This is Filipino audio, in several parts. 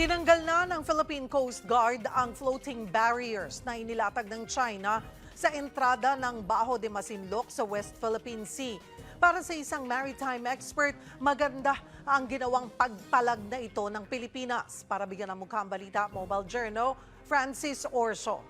Tinanggal na ng Philippine Coast Guard ang floating barriers na inilatag ng China sa entrada ng Baho de Masinloc sa West Philippine Sea. Para sa isang maritime expert, maganda ang ginawang pagpalag na ito ng Pilipinas. Para bigyan ng mukha ang balita, Mobile Journal, Francis Orso.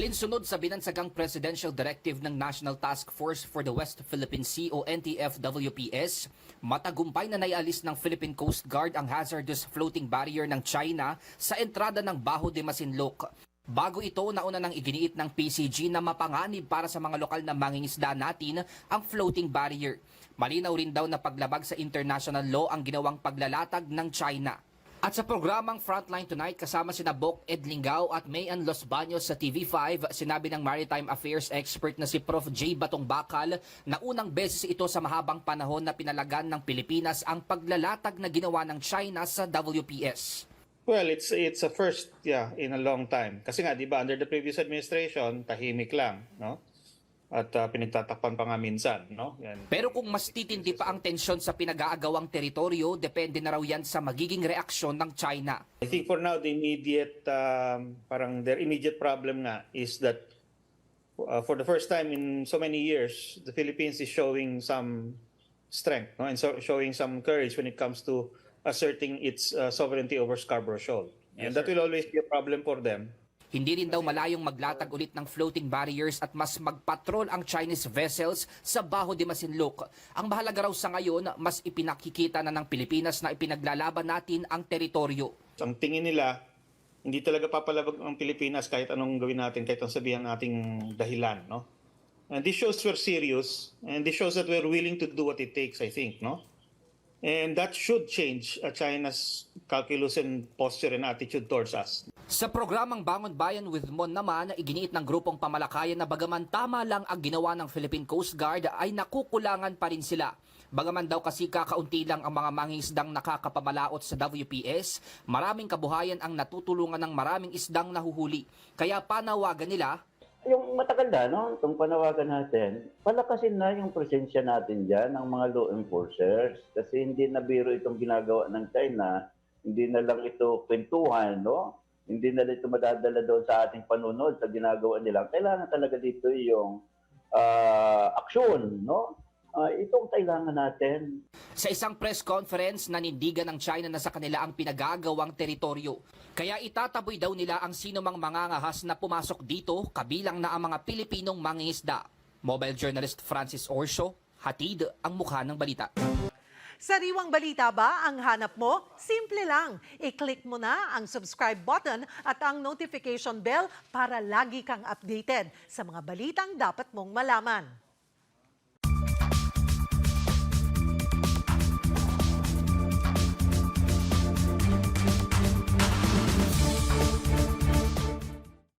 Alinsunod sa binansagang Presidential Directive ng National Task Force for the West Philippine Sea o NTF-WPS, matagumpay na naialis ng Philippine Coast Guard ang hazardous floating barrier ng China sa entrada ng Baho de Masinloc. Bago ito, nauna nang iginiit ng PCG na mapanganib para sa mga lokal na mangingisda natin ang floating barrier. Malinaw rin daw na paglabag sa international law ang ginawang paglalatag ng China. At sa programang Frontline Tonight, kasama sina Bok Edlingao at Mayan Los Baños sa TV5, sinabi ng Maritime Affairs expert na si Prof. J. Batong Bakal na unang beses ito sa mahabang panahon na pinalagan ng Pilipinas ang paglalatag na ginawa ng China sa WPS. Well, it's it's a first, yeah, in a long time. Kasi nga, di ba, under the previous administration, tahimik lang, no? At uh, pinagtatakpan pa nga minsan, no? Yan. Pero kung mas titindi pa ang tensyon sa pinag-aagawang teritoryo, depende na raw yan sa magiging reaksyon ng China. I think for now, the immediate, um, parang their immediate problem nga is that uh, for the first time in so many years, the Philippines is showing some strength, no? And so showing some courage when it comes to asserting its uh, sovereignty over Scarborough Shoal. And that will always be a problem for them. Hindi rin daw malayong maglatag ulit ng floating barriers at mas magpatrol ang Chinese vessels sa Baho de Masinloc. Ang mahalaga raw sa ngayon, mas ipinakikita na ng Pilipinas na ipinaglalaban natin ang teritoryo. ang tingin nila, hindi talaga papalabag ang Pilipinas kahit anong gawin natin, kahit ang sabihan nating dahilan, no? And this shows we're serious, and this shows that we're willing to do what it takes, I think, no? And that should change uh, China's calculus and posture and attitude towards us. Sa programang Bangon Bayan with Mon naman, iginiit ng grupong pamalakayan na bagaman tama lang ang ginawa ng Philippine Coast Guard ay nakukulangan pa rin sila. Bagaman daw kasi kakaunti lang ang mga mangingisdang nakakapamalaot sa WPS, maraming kabuhayan ang natutulungan ng maraming isdang nahuhuli. Kaya panawagan nila, yung matagal na, no? Itong panawagan natin, palakasin na yung presensya natin dyan ng mga law enforcers. Kasi hindi na biro itong ginagawa ng China. Hindi na lang ito kwentuhan, no? Hindi na lang ito madadala doon sa ating panunod sa ginagawa nila. Kailangan talaga dito yung ah, aksyon, no? Ah, itong kailangan natin. Sa isang press conference, nanindigan ng China na sa kanila ang pinagagawang teritoryo. Kaya itataboy daw nila ang sinumang mangangahas na pumasok dito, kabilang na ang mga Pilipinong mangingisda. Mobile journalist Francis Orsho, hatid ang mukha ng balita. Sariwang balita ba ang hanap mo? Simple lang. I-click mo na ang subscribe button at ang notification bell para lagi kang updated sa mga balitang dapat mong malaman.